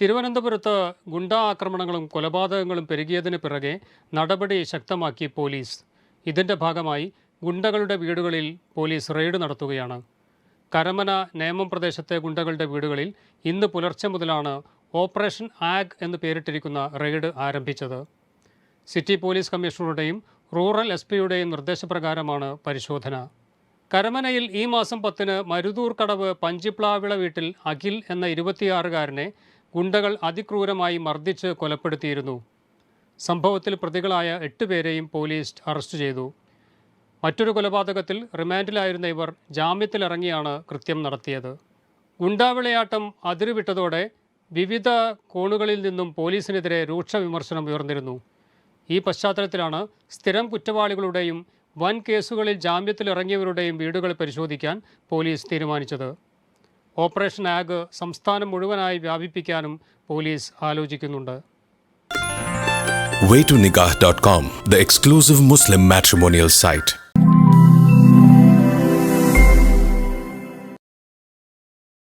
തിരുവനന്തപുരത്ത് ഗുണ്ടാ ആക്രമണങ്ങളും കൊലപാതകങ്ങളും പെരുകിയതിന് പിറകെ നടപടി ശക്തമാക്കി പോലീസ്. ഇതിന്റെ ഭാഗമായി ഗുണ്ടകളുടെ വീടുകളിൽ പോലീസ് റെയ്ഡ് നടത്തുകയാണ്. കരമന നേമം പ്രദേശത്തെ ഗുണ്ടകളുടെ വീടുകളിൽ ഇന്ന് പുലർച്ചെ മുതലാണ് ഓപ്പറേഷൻ ആഗ് എന്ന് പേരിട്ടിരിക്കുന്ന റെയ്ഡ് ആരംഭിച്ചത്. സിറ്റി പോലീസ് കമ്മീഷണറുടെയും റൂറൽ എസ് പിയുടെയും നിർദ്ദേശപ്രകാരമാണ് പരിശോധന. കരമനയിൽ ഈ മാസം പത്തിന് മരുതൂർ കടവ് പഞ്ചിപ്ലാവിള വീട്ടിൽ അഖിൽ എന്ന ഇരുപത്തിയാറുകാരനെ ഗുണ്ടകൾ അതിക്രൂരമായി മർദ്ദിച്ച് കൊലപ്പെടുത്തിയിരുന്നു. സംഭവത്തിൽ പ്രതികളായ എട്ട് പേരെയും പോലീസ് അറസ്റ്റ് ചെയ്തു. മറ്റൊരു കൊലപാതകത്തിൽ റിമാൻഡിലായിരുന്ന ഇവർ ജാമ്യത്തിലിറങ്ങിയാണ് കൃത്യം നടത്തിയത്. ഗുണ്ടാവിളയാട്ടം അതിരുവിട്ടതോടെ വിവിധ കോണുകളിൽ നിന്നും പോലീസിനെതിരെ രൂക്ഷ വിമർശനം ഉയർന്നിരുന്നു. ഈ പശ്ചാത്തലത്തിലാണ് സ്ഥിരം കുറ്റവാളികളുടെയും വൻ കേസുകളിൽ ജാമ്യത്തിലിറങ്ങിയവരുടെയും വീടുകൾ പരിശോധിക്കാൻ പോലീസ് തീരുമാനിച്ചത്. ഓപ്പറേഷൻ ആഗ് സംസ്ഥാനം മുഴുവനായി വ്യാപിപ്പിക്കാനും പോലീസ് ആലോചിക്കുന്നുണ്ട് waytonikah.com, the exclusive Muslim matrimonial site.